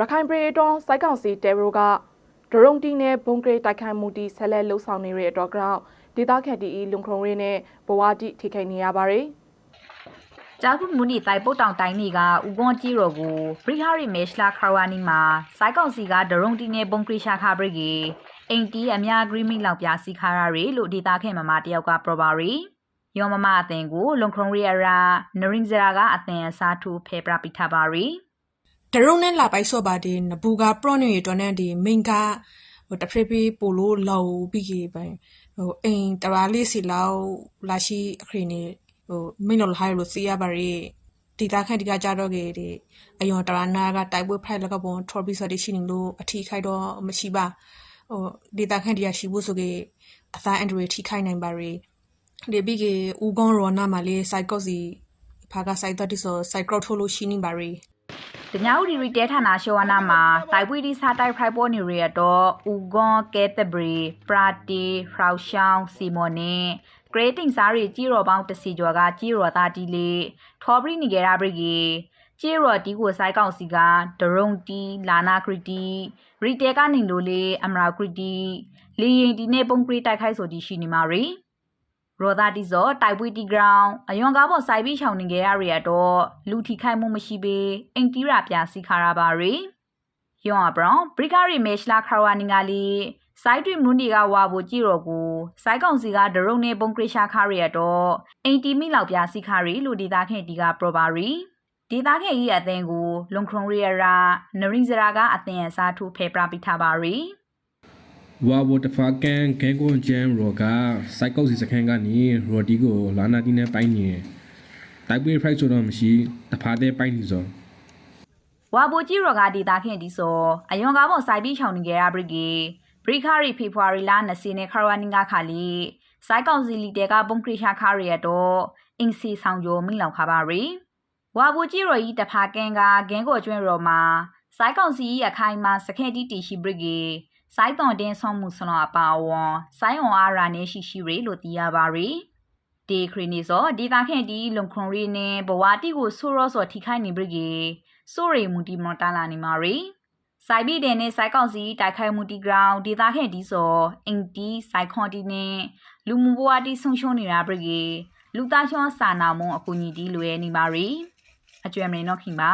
ရခိုင်ပြည်တော်စိုက်ကောင်စီတဲဘရိုကဒရုံတီနဲ့ဘုံကရေတိုက်ခိုက်မှုတီဆက်လက်လှုပ်ဆောင်နေတဲ့အတွက်ကြောင့်ဒေသခံတီအီလုံခုံရင်းနဲ့ဘဝတိထိခိုက်နေရပါတယ်ကြာခုမူနီတိုင်ပုတ်တောင်တိုင်းနေကဥကွန်ကြီးရောကိုဘရိဟာရီမေရှလာခရဝနီမှာစိုက်ကောင်စီကဒရုံတီနေဘုံကရီရှာခဘရိကီအင်တီအများအဂရီမိလောက်ပြစီခါရရီလို့ဒေတာခင်မမတယောက်ကပရပါရီယောမမအသင်ကိုလုံခရုံရီယာရာနရင်ဇရာကအသင်အစားထိုးဖေပရပိထပါရီ ဒရုံနဲ့လာပိုက်ဆော့ပါဒီနဘူကပရော့နေရတော့နဲ့ဒီမိန်ကဟိုတဖရပီပိုလိုလောပြီးကြီးပဲဟိုအိမ်တရာလေးစီလောက်လာရှိအခရီနေဟိုမိန်လောလာရလို့စီရပါရီဒီတာခန့်ဒီကကြတော့ကေဒီအယောတရာနာကတိုက်ပွဲဖိုက်လကပုံထော်ပြီးဆိုတဲ့ရှိနေလို့အထီခိုက်တော့မရှိပါဟိုဒီတာခန့်ဒီကရှိဖို့ဆိုကေအသားအန်ဒရီထိခိုက်နိုင်ပါရီဒီပြီးကေဦးကောင်းရောနာမှာလေးစိုက်ကော့စီဖာကစိုက်တော့ဒီဆိုစိုက်ကော့ထိုးလို့ရှိနေပါရီ တညာဦးဒီရီတဲဌာနာရှောဝနာမှာတိုင်ပွေဒီစာတိုင်ဖရိုက်ပေါ်နေရတော့ဥဂွန်ကဲတဘရီပရာတီဖရောက်ရှောင်းစီမွန်နေဂရေတင်စားရီကြီးရော်ပေါင်းတစီကျော်ကကြီးရော်သားတီလေးထော်ဘရီနီဂေရာဘရီကီကြီးရော်တီကိုစိုက်ကောင်စီကဒရုံတီလာနာခရီတီရီတဲကနေလိုလေးအမရာခရီတီလီရင်ဒီနေပုံခရီတိုက်ခိုက်ဆိုတီရှိနေမှာရီ ရောသားတီဇောတိုက်ပွေတီဂရောင်းအယွန်ကားပေါ်စိုက်ပြီးချောင်းနေကြရရတော့လူထိခိုက်မှုမရှိပေအင်တီရာပြစီခါရပါရီယောအဘရောင်ဘရိကာရီမေရှလာခရဝနီငါလီစိုက်တွင်မွန်းဒီကဝါဖို့ကြည့်တော့ကိုစိုက်ကောင်စီကဒရုံနေပုံကရရှာခရရတော့အင်တီမီလောက်ပြစီခါရီလူဒေတာခင်ဒီကပရပါရီဒေတာခင်ဤအသင်ကိုလွန်ခရုံရီယရာနရင်ဇရာကအသင်အစားထိုးဖေပရာပိထပါရီ ဝါဘတဖာကန်ခဲကွန်ဂျန်ရောကစိုက်ကောက်စီစခန်းကနေရော်ဒီကိုလာနာတီနဲ့ပိုင်းနေတိုက်ပွဲဖိုက်ဆိုတော့မရှိတဖာတဲ့ပိုင်းနေစောဝါဘိုကြီးရော်ကဒေတာခင်ဒီဆိုအယွန်ကားပေါ်စိုက်ပြီးချောင်းနေကြရဘရိကေဘရိခရီဖေဖော်ဝါရီလ20နဲ့ခရဝနီငါခါလီစိုက်ကောင်စီလီတဲကပုံခရရှာခါရရတော့အင်းစီဆောင်ကျော်မိလောက်ခါပါရီဝါဘိုကြီးရော်ဤတဖာကန်ကဂင်းကိုကျွင်းရော်မှာစိုက်ကောင်စီအခိုင်မှာစခဲတီတီရှိဘရိကေ စိုက်သွန်တင်းဆောင်မှုဆလောအပါဝွန်စိုက်အောင်အားရာနေရှိရှိရီလို့သိရပါရီဒီခရီနီဆိုဒေတာခင်ဒီလုံခွန်ရီနဲ့ဘဝတိကိုဆိုရောဆိုထိခိုက်နေဘရိကေဆိုရီမူတီမတာလာနေမာရီစိုက်ပြီးတဲ့နဲ့စိုက်ကောင်စီတိုက်ခိုက်မှုတီဂရောင်းဒေတာခင်ဒီဆိုအင်တီစိုက်ခွန်တီနဲ့လူမှုဘဝတိဆုံရှုံနေတာဘရိကေလူသားချောစာနာမုံအကူညီတီလွယ်နေပါရီအကျွမ်းမင်းတော့ခင်ပါ